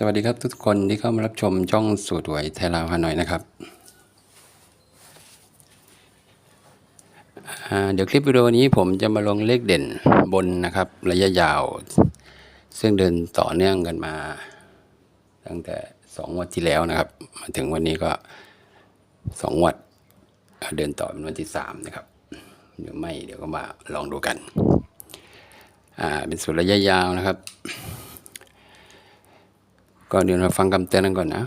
สวัสดีครับทุกคนที่เข้ามารับชมช่องสูตรหวยไทยลาวฮานอยนะครับ เดี๋ยวคลิปวิดีโอนี้ผมจะมาลงเลขเด่นบนนะครับ ระยะยาว ซึ่งเดินต่อเนื่องกันมา ตั้งแต่สองวันที่แล้วนะครับ มาถึงวันนี้ก็สองวันเดินต่อเป็นวันที่สามนะครับเดี๋ยวไม่เดี๋ยวก็มาลองดูกัน เป็นสูตรระยะยาวนะครับ ก็เดี๋ยวเราฟังคำเตือนกันก่อนนะ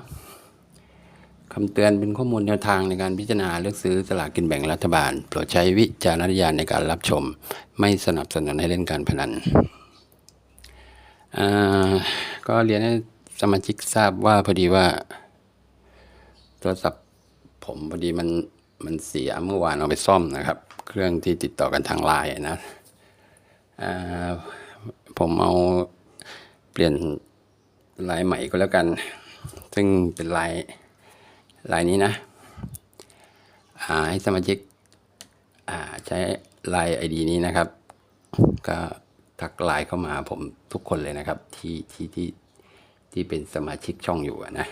คำเตือนเป็นข้อมูลแนวทางในการพิจารณาเลือกซื้อสลากกินแบ่งรัฐบาล โปรดใช้วิจารณญาณในการรับชม ไม่สนับสนุนให้เล่นการพนันอ่าก็เรียนให้สมาชิกทราบว่าพอดีว่าโทรศัพท์ผมพอดีมันมันเสียเมื่อวานเอาไปซ่อมนะครับ เครื่องที่ติดต่อกันทางไลน์นะอ่าผมเอาเปลี่ยน ลายใหม่ก็แล้วกัน ซึ่งเป็นลายลายนี้นะให้สมาชิกใช้ลายไอดีนี้นะครับ ก็ทักไลน์เข้ามาผมทุกคนเลยนะครับ ที่ที่ที่ที่เป็นสมาชิกช่องอยู่นะ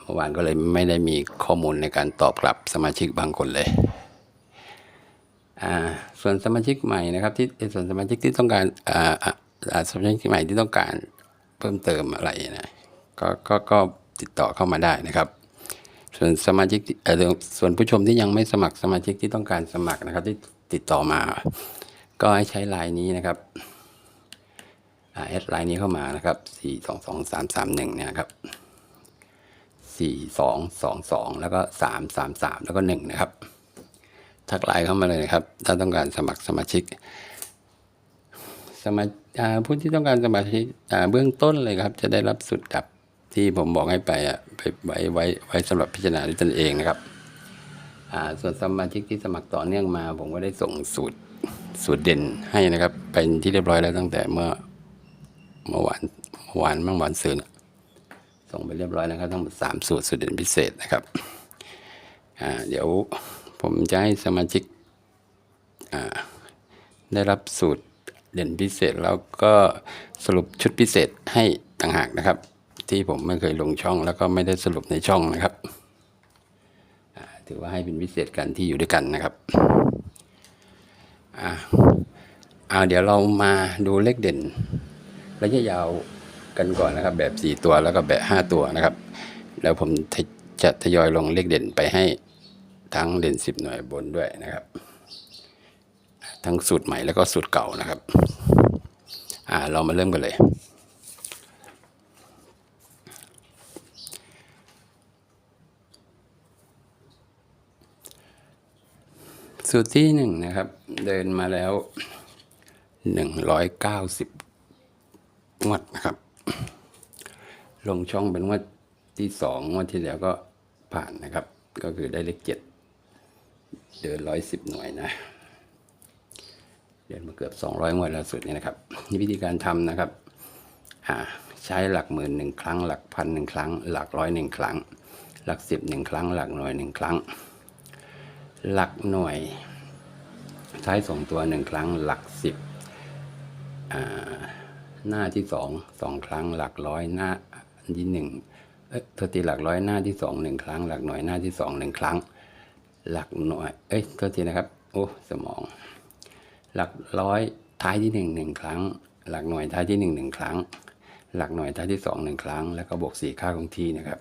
เมื่อวานก็เลยไม่ได้มีข้อมูลในการตอบกลับสมาชิกบางคนเลย ส่วนสมาชิกใหม่นะครับที่ส่วนสมาชิกที่ต้องการสมาชิกใหม่ที่ต้องการ เพิ่มเติมอะไรนะก็ก็ก็ติดต่อเข้ามาได้นะครับ ส่วนสมาชิกที่เออส่วนผู้ชมที่ยังไม่สมัครสมาชิกที่ต้องการสมัครนะครับ ที่ติดต่อมา ก็ให้ใช้ไลน์นี้นะครับแอดไลน์นี้เข้ามานะครับสี่สองสองสามสามหนึ่งเนี่ยครับสี่สองสองสองแล้วก็สามสามสามแล้วก็หนึ่งนะครับ ทักไลน์เข้ามาเลยนะครับ ถ้าต้องการสมัครสมาชิก สมาอ่า ผู้ที่ต้องการสมาชิเบื้องต้นเลยครับ จะได้รับสุดดับที่ผมบอกให้ไปอะไปไว้ไว้ไว้สำหรับพิจารณาด้วยตนเองนะครับส่วนสมาชิกที่สมัครต่อเนื่องมา ผมก็ได้ส่งสูตรสูตรเด่นให้นะครับ เป็นที่เรียบร้อยแล้วตั้งแต่เมื่อเมื่อวานเมื่อวานเมื่อวานซืนอะส่งไปเรียบร้อยแล้วครับทั้งหมดสามสูตรสูตรเด่นพิเศษนะครับเดี๋ยวผมจะให้สมาชิกได้รับสูตร เด่นพิเศษแล้วก็สรุปชุดพิเศษให้ต่างหากนะครับ ที่ผมไม่เคยลงช่องแล้วก็ไม่ได้สรุปในช่องนะครับถือว่าให้เป็นพิเศษกันที่อยู่ด้วยกันนะครับอ่าอ่าเดี๋ยวเรามาดูเลขเด่นระยะยาวกันก่อนนะครับ แบบ 4 ตัวแล้วก็แบบ 5 ตัวนะครับ แล้วผมจะทยอยลงเลขเด่นไปให้ทั้งเด่น 10 หน่วยบนด้วยนะครับ ทั้งสูตรใหม่แล้วก็สูตรเก่านะครับอ่าเรามาเริ่มกันเลยสูตรที่หนึ่งนะครับ เดินมาแล้วหนึ่งร้อยเก้าสิบงวดนะครับ ลงช่องเป็นงวดที่สองงวดที่แล้วก็ผ่านนะครับ ก็คือได้เลขเจ็ดเดินร้อยสิบหน่วยนะ เดินมาเกือบ 200งวดล้วสุดนี่นะครับนี่วิธีการทำนะครับใช้หลักหมื่นหนึ่งครั้ง หลักพันหนึ่งครั้ง หลักร้อยหนึ่งครั้ง หลักสิบหนึ่งครั้ง หลักหน่วยหนึ่งครั้ง หลักหน่วย ใช้สองตัวหนึ่งครั้ง หลักสิบหน้าที่สองสองครั้ง หลักร้อยหน้าที่หนึ่งเอ้ยทษทีหลักร้อยหน้าที่สองหนึ่งครั้ง หลักหน่วยหน้าที่สองหนึ่งครั้ง หลักหน่วย เอ้ยทษทีนะครับ โอ้ สมอง หลักร้อยท้ายที่หนึ่งหนึ่งครั้ง หลักหน่วยท้ายที่หนึ่งหนึ่งครั้ง หลักหน่วยท้ายที่สองหนึ่งครั้ง แล้วก็บวกสี่ค่าคงที่นะครับ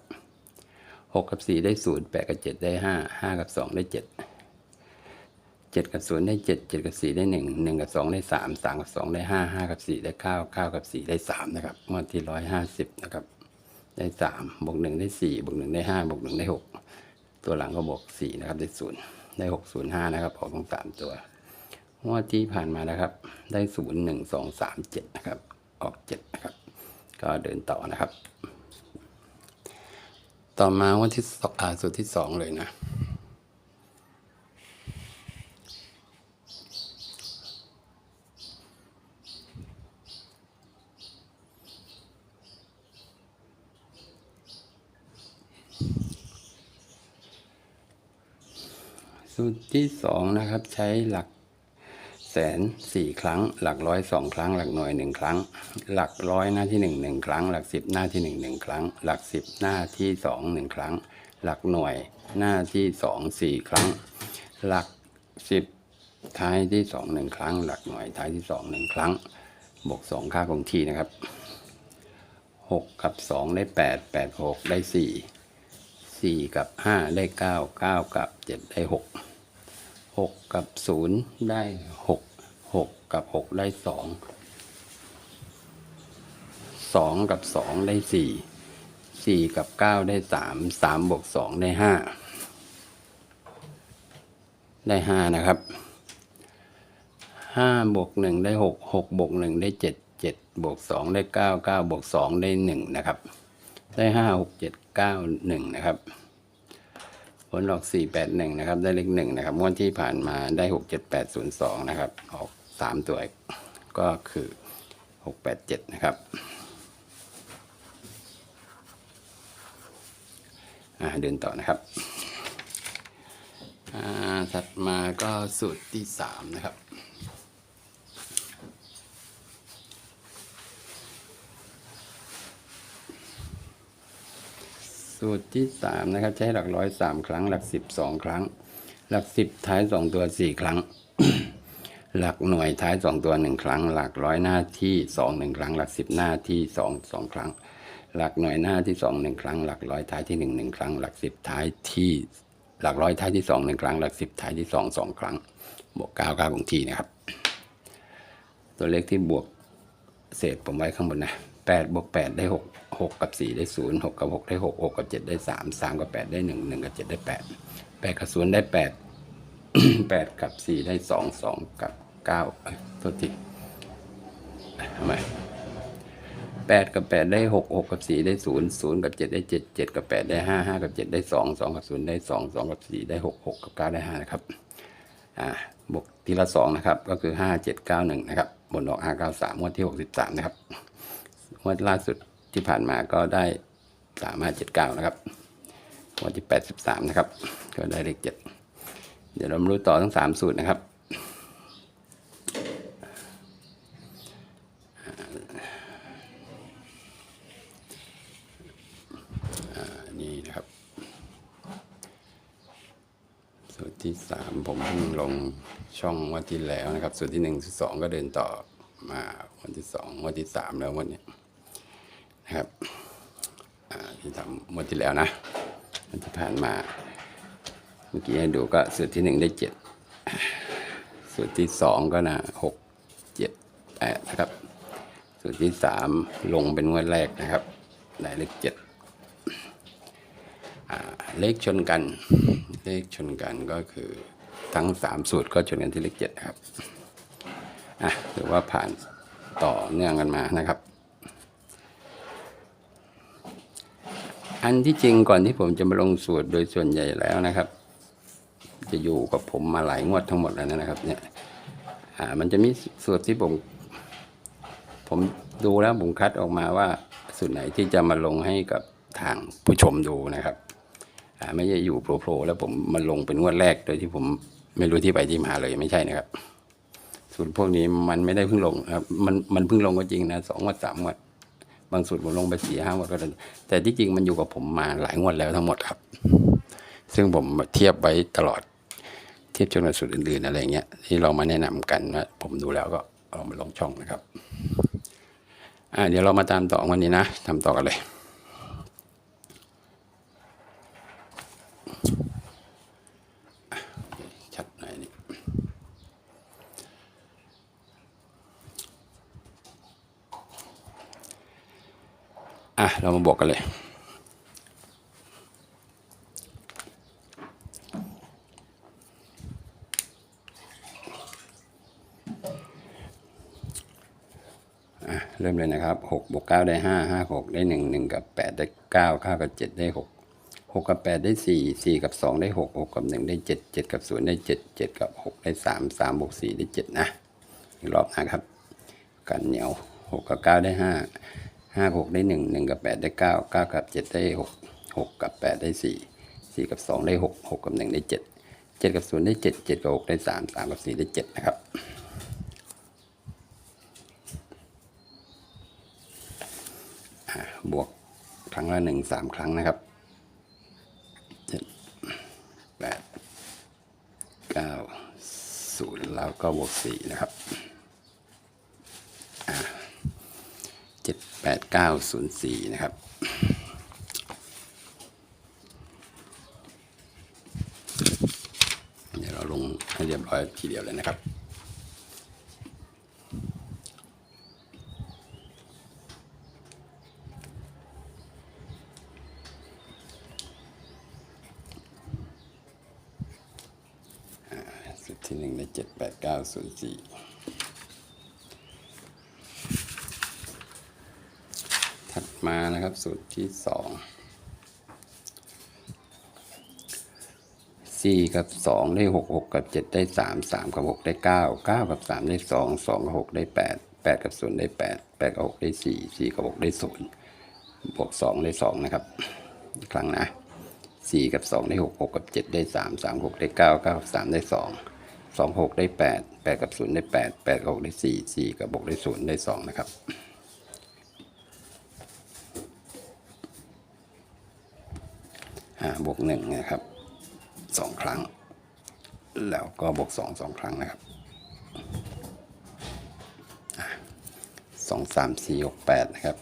หกกับสี่ได้ศูนย์แปดกับเจ็ดได้ห้าห้ากับสองได้เจ็ดเจ็ดกับศูนย์ได้เจ็ดเจ็ดกับสี่ได้หนึ่งหนึ่งกับสองได้สามสามกับสองได้ห้าห้ากับสี่ได้เก้าเก้ากับสี่ได้สามนะครับงวดที่ร้อยห้าสิบนะครับ ได้สามบวกหนึ่งได้สี่บวกหนึ่งได้ห้าบวกหนึ่งได้หกตัวหลังก็บวกสี่นะครับ ได้ศูนย์ได้หกศูนะครับออกทั้งสามตัว งวดที่ผ่านมานะครับ ได้ศูนย์หนึ่งสองสามเจ็ดนะครับ ออกเจ็ดนะครับ ก็เดินต่อนะครับ ต่อมาวันที่สองอาสูตรที่สองเลยนะสูตรที่สองนะครับใช้หลัก นสี่ครั้ง หลักร้อยสองครั้ง หลักหน่วยหนึ่งครั้ง หลักร้อยหน้าที่หนึ่งหนึ่งครั้ง หลักสิบหน้าที่หนึ่งหนึ่งครั้ง หลักสิบหน้าที่สองหนึ่งครั้ง หลักหน่วยหน้าที่สองสี่ครั้ง หลักสิบท้ายที่สองหนึ่งครั้ง หลักหน่วยท้ายที่สองหนึ่งครั้ง บวกสองค่าคงที่นะครับหกกับสองได้แปดแปดหกได้สี่สี่กับห้าได้เก้าเก้ากับเจ็ดได้หกหกกับศูนย์ได้หก หกกับหกได้สองสองกับสองได้สี่สี่กับเก้าได้สามสามบวกสองได้ห้าได้ห้านะครับห้าบวกหนึ่งได้หกหกบวกหนึ่งได้เจ็ดเจ็ดบวกสองได้เก้าเก้าบวกสองได้หนึ่งนะครับ ได้ห้าหกเจ็ดเก้าหนึ่งนะครับ ผลออกสี่แปดหนึ่งนะครับ ได้เลขหนึ่งนะครับงวดที่ผ่านมาได้หกเจ็ดแปดศูนย์สองนะครับออก สามตัวก็คือหกแปดเจ็ดนะครับเดินต่อนะครับถัดมาก็สูตรที่สามนะครับสูตรที่สามนะครับ ใช้หลักร้อยสามครั้ง หลักสิบสองครั้ง หลักสิบท้ายสองตัวสี่ครั้ง หลักหน่วยท้ายสองตัวหนึ่งครั้ง หลักร้อยหน้าที่สองหนึ่งครั้ง หลักสิบหน้าที่สองสองครั้ง หลักหน่วยหน้าที่สองหนึ่งครั้ง หลักร้อยท้ายที่หนึ่งหนึ่งครั้ง หลักสิบท้ายที่ หลักร้อยท้ายที่สองหนึ่งครั้ง หลักสิบท้ายที่สองสองครั้ง บวกเก้าเก้าของที่นะครับ ตัวเลขที่บวกเศษผมไว้ข้างบนนะแปดบวกแปดได้หกหกกับสี่ได้ศูนย์หกกับหกได้หกหกกับเจ็ดได้สามสามกับแปดได้หนึ่งหนึ่งกับเจ็ดได้แปดแปดกับศูนย์ได้แปด แปดกับสี่ได้สองสองกับเก้าเอ้ยโทษทีทำไมแปดกับแปดได้หกหกกับสี่ได้ศูนย์ศูนย์กับเจ็ดได้เจ็ดเจ็ดกับแปดได้ห้าห้ากับเจ็ดได้สองสองกับศูนย์ได้สองสองกับสี่ได้หกหกกับเก้าได้ห้านะครับอ่าบวกทีละสองนะครับ ก็คือห้าเจ็ดเก้าหนึ่งนะครับบนออกห้าเก้าสามงวดที่หกสิบสามนะครับงวดล่าสุดที่ผ่านมาก็ได้สามห้าเจ็ดเก้านะครับงวดที่แปดสิบสามนะครับก็ได้เลขเจ็ด เดี๋ยวเรามารู้ต่อทั้งสามสูตรนะครับอ่านี่นะครับ สูตรที่สามผมเพิ่งลงช่องวันที่แล้วนะครับ สูตรที่หนึ่งสูตรสองก็เดินต่อมาวันที่สองวันที่สามแล้ววันนี้นะครับอ่าที่ทำวันที่แล้วนะวันที่ผ่านมา เมื่อกี้ให้ดูก็สูตรที่หนึ่งได้เจ็ดสูตรที่สองก็นะหกเจ็ดแปดนะครับ สูตรที่สามลงเป็นงวดแรกนะครับได้เลขเจ็ดเลขชนกัน เลขชนกันก็คือทั้งสามสูตรก็ชนกันที่เลขเจ็ดครับอะถือว่าผ่านต่อเนื่องกันมานะครับ อันที่จริงก่อนที่ผมจะมาลงสูตรโดยส่วนใหญ่แล้วนะครับ จะอยู่กับผมมาหลายงวดทั้งหมดแล้วนะครับ เนี่ยอ่ามันจะมีสูตรที่ผม ผมดูแล้วผมคัดออกมาว่าสูตรไหนที่จะมาลงให้กับทางผู้ชมดูนะครับอ่าไม่ใช่อยู่โผล่ๆแล้วผมมาลงเป็นงวดแรก โดยที่ผมไม่รู้ที่ไปที่มาเลยไม่ใช่นะครับ สูตรพวกนี้มันไม่ได้เพิ่งลงครับ มันมันเพิ่งลงก็จริงนะสองงวดสามงวดบางสูตรผมลงไปสี่ห้างวดก็ได้แต่ที่จริงมันอยู่กับผมมาหลายงวดแล้วทั้งหมดครับ ซึ่งผมเทียบไว้ตลอด ทียบจนกับสูตรอื่นๆอะไรเงี้ยที่เรามาแนะนำกันว่าผมดูแล้วก็เอามาลงช่องนะครับอ่าเดี๋ยวเรามาตามต่อวันนี้นะทำต่อกันเลยชัดหน่อยนี่อะเรามาบวกกันเลย เลยนะครับหกบวกเก้าได้ห้าห้าหกได้หนึ่งหนึ่งกับแปดได้เก้าเก้ากับเจ็ดได้หกหกกับแปดได้สี่สี่กับสองได้หกหกกับหนึ่งได้เจ็ดเจ็ดกับศูนย์ได้เจ็ดเจ็ดกับหกได้สามสามบวกสี่ได้เจ็ดนะ อีกรอบนะครับ กันเหนียวหกกับเก้าได้ห้าห้าหกได้หนึ่งหนึ่งกับแปดได้เก้าเก้ากับเจ็ดได้หกหกกับแปดได้สี่สี่กับสองได้หกหกกับหนึ่งได้เจ็ดเจ็ดกับศูนย์ได้เจ็ดเจ็ดกับหกได้สามสามกับสี่ได้เจ็ดนะครับ บวกครั้งละหนึ่งสามครั้งนะครับเจ็ดแปดเก้าศูนย์แล้วก็บวกสี่นะครับเจ็ดแปดเก้าศูนย์สี่นะครับเดี๋ยวเราลงให้เรียบร้อยทีเดียวเลยนะครับ สุด ที่หนึ่งในเจ็ดแปดเก้าศูนย์สี่ถัดมานะครับสูตรที่สองสี่กับสองได้หกหกกับเจ็ดได้สามสามกับหกได้เก้าเก้ากับสามได้สองสองกับหกได้แปดแปดกับศูนย์ได้แปดแปดกับหกได้สี่สี่กับหกได้ศูนย์บวกสองได้สองนะครับอีกครั้งนะสี่กับสองได้หกหกกับเจ็ดได้สามสามหกได้เก้าเก้ากับสามได้สอง สองหกได้แปดแปดกับศูนย์ได้แปดแปดกับหกได้สี่สี่กับหกได้ศูนย์ได้สองนะครับห้าบวกหนึ่งนะครับสองครั้ง แล้วก็บวกสองสองครั้งนะครับสองสามสี่หกแปดนะครับ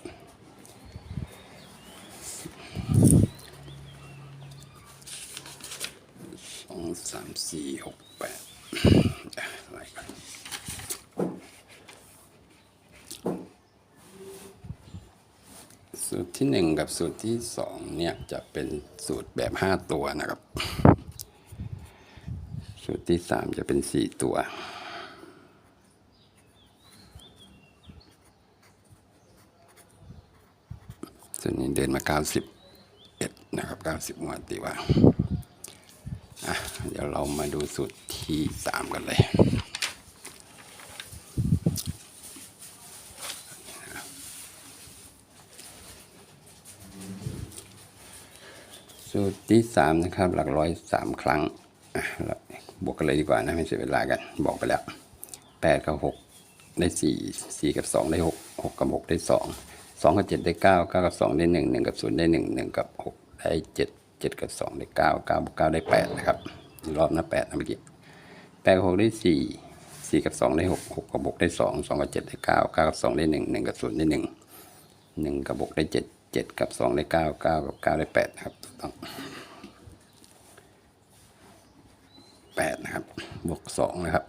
สองสามสี่หกแปด สูตรที่หนึ่งกับสูตรที่สองเนี่ยจะเป็นสูตรแบบห้าตัวนะครับ สูตรที่สามจะเป็นสี่ตัวส่วนนี้เดินมาเก้าสิบเอ็ดนะครับเก้าสิบงวดตีว่า อะเดี๋ยวเรามาดูสูตรที่สามกันเลยสูตรที่สามนะครับ หลักร้อยสามครั้งบวกกันเลยดีกว่านะไม่เสียเวลากันบอกไปแล้วแปดกับหกได้สี่สี่กับสองได้หกหกกับหกได้สองสองกับเจ็ดได้เก้าเก้ากับสองได้หนึ่งหนึ่งกับศูนย์ได้หนึ่งหนึ่งกับหกได้เจ็ด เจ็ดกับสองได้เก้าเก้าบวกเก้าได้แปดนะครับ รอบนะแปดนะเมื่อกี้แปดกับหกได้สี่สี่กับสองได้หกหกกับหกได้สองสองกับเจ็ดได้เก้าเก้ากับสองได้หนึ่งหนึ่งกับศูนย์ได้หนึ่งหนึ่งกับหกได้เจ็ดเจ็ดกับสองได้เก้าเก้ากับเก้าได้แปดนะครับต้องแปดนะครับ บวกสองนะครับ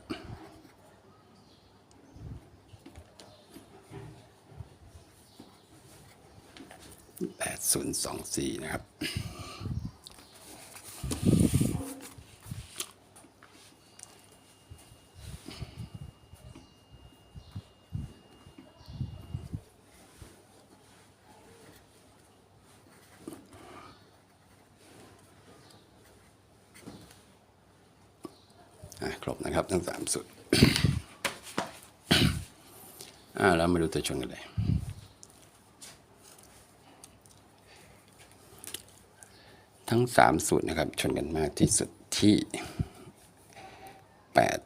แปดศูนย์สองสี่นะครับ ครบนะครับทั้งสามสุดอ่าแล้วมาดูตัวชนกันเลยทั้งสามสูตรนะครับชนกันมากที่สุดที่แปด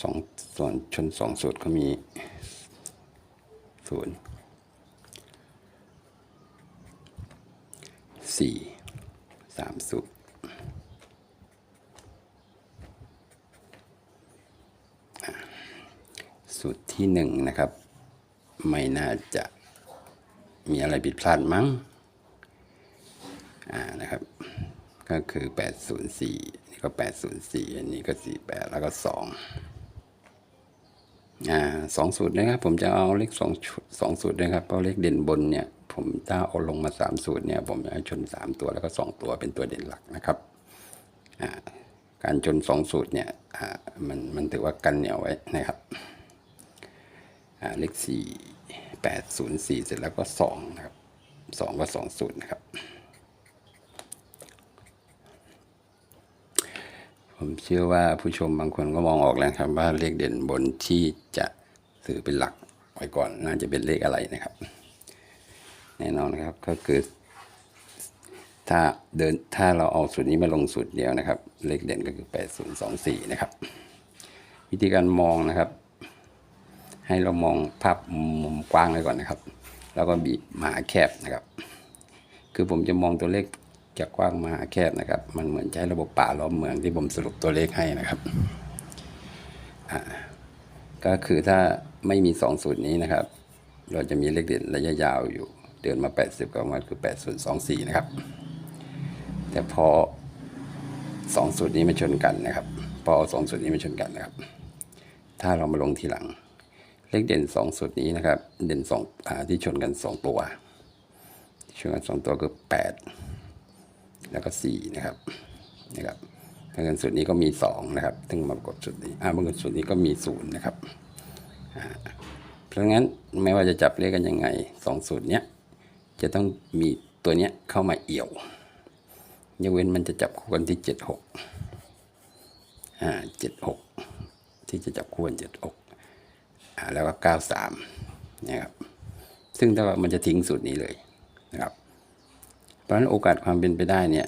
สองส่วนชนสองสูตรก็มีศูนย์ สี่สามสูตรสูตรที่หนึ่งนะครับ ไม่น่าจะมีอะไรผิดพลาดมั้งอ่านะครับ ก็คือ 804 นี่ก็ 804 อันนี้ก็ 48 แล้วก็ 2 อ่าสองสูตรนะครับ ผมจะเอาเลขสองสองสูตรนะครับเพราะเลขเด่นบนเนี่ย ผมถ้าเอาลงมาสามสูตรเนี่ย ผมจะชนสามตัวแล้วก็สองตัวเป็นตัวเด่นหลักนะครับอ่าการชนสองสูตรเนี่ยอ่ามันมันถือว่ากันเหนียวไว้นะครับอ่าเลขสี่แปดศูนย์สี่เสร็จแล้วก็สองนะครับสองก็สองศูนย์นะครับ ผมเชื่อว่าผู้ชมบางคนก็มองออกแล้วครับ ว่าเลขเด่นบนที่จะถือเป็นหลักไว้ก่อนน่าจะเป็นเลขอะไรนะครับ แน่นอนนะครับก็คือถ้าเดินถ้าเราเอาสูตรนี้มาลงสูตรเดียวนะครับ เลขเด่นก็คือ 8024 นะครับ วิธีการมองนะครับ ให้เรามองภาพมุมกว้างไว้ก่อนนะครับ แล้วก็บีบมหาแคบนะครับ คือผมจะมองตัวเลข จากกว้างมาหาแคบนะครับ มันเหมือนใช้ระบบป่าล้อมเมืองที่ผมสรุปตัวเลขให้นะครับ ก็คือถ้าไม่มีสองสูตรนี้นะครับ เราจะมีเลขเด่นระยะยาวอยู่ เดือนมา 80ก็มาคือ 8024 นะครับ แต่พอสองสูตรนี้มาชนกันนะครับ พอสองสูตรนี้มาชนกันนะครับ ถ้าเรามาลงทีหลัง เลขเด่นสองสูตรนี้นะครับ เด่นสองอาที่ชนกันสองตัวชนกันสองตัวคือแปด แล้วก็สี่นะครับนะครับบางสูตรนี้ก็มีสองนะครับถึงมากดสูตรนี้อ่าบางสูตรนี้ก็มีศูนย์นะครับอ่าเพราะงั้นไม่ว่าจะจับเลขกันยังไงสองสูตรเนี้ยจะต้องมีตัวเนี้ยเข้ามาเอี่ยวยกเว้นมันจะจับคู่กันที่เจ็ดหกอ่าเจ็ดหกที่จะจับคู่กันเจ็ดหกอ่าแล้วก็ 93นะครับซึ่งถ้าว่ามันจะทิ้งสูตรนี้เลยนะครับ ราะฉะนั้นโอกาสความเป็นไปได้เนี่ย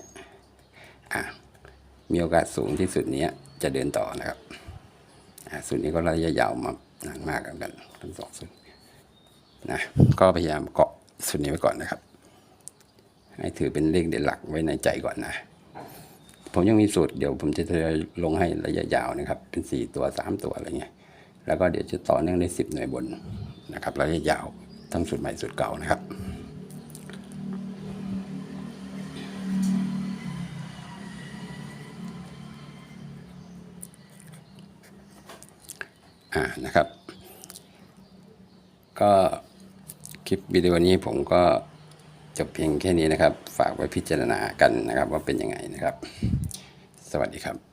มีโอกาสสูงที่สุดนี้จะเดินต่อนะครับสูตรนี้ก็ระยะยาวมานานมากเหมือนกันทั้งสองสูตรนะก็พยายามเกาะสูตรนี้ไว้ก่อนนะครับ ให้ถือเป็นเลขเด่นหลักไว้ในใจก่อนนะผมยังมีสูตรเดี๋ยวผมจะทยอยลงให้ระยะยาวนะครับ เป็นสี่ตัวสามตัวอะไรเงี้ยแล้วก็เดี๋ยวจะต่อเนื่องได้สิบหน่วยบนนะครับระยะยาวทั้งสูตรใหม่สูตรเก่านะครับ นะครับ ก็คลิปวิดีโอนี้ผมก็จบเพียงแค่นี้นะครับ ฝากไว้พิจารณากันนะครับว่าเป็นยังไงนะครับ สวัสดีครับ